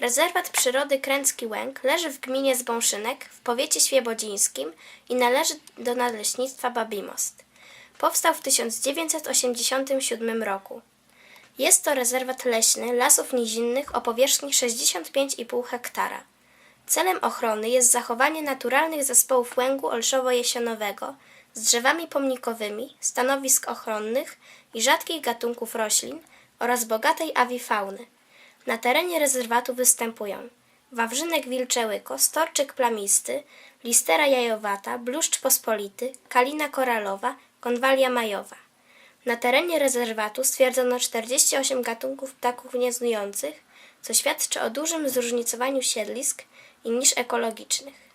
Rezerwat Przyrody Kręcki Łęk leży w gminie Zbąszynek w powiecie świebodzińskim i należy do Nadleśnictwa Babimost. Powstał w 1987 roku. Jest to rezerwat leśny lasów nizinnych o powierzchni 65,5 hektara. Celem ochrony jest zachowanie naturalnych zespołów łęgu olszowo-jesionowego z drzewami pomnikowymi, stanowisk ochronnych i rzadkich gatunków roślin oraz bogatej awifauny. Na terenie rezerwatu występują wawrzynek wilczełyko, storczyk plamisty, listera jajowata, bluszcz pospolity, kalina koralowa, konwalia majowa. Na terenie rezerwatu stwierdzono 48 gatunków ptaków gniazdujących, co świadczy o dużym zróżnicowaniu siedlisk i nisz ekologicznych.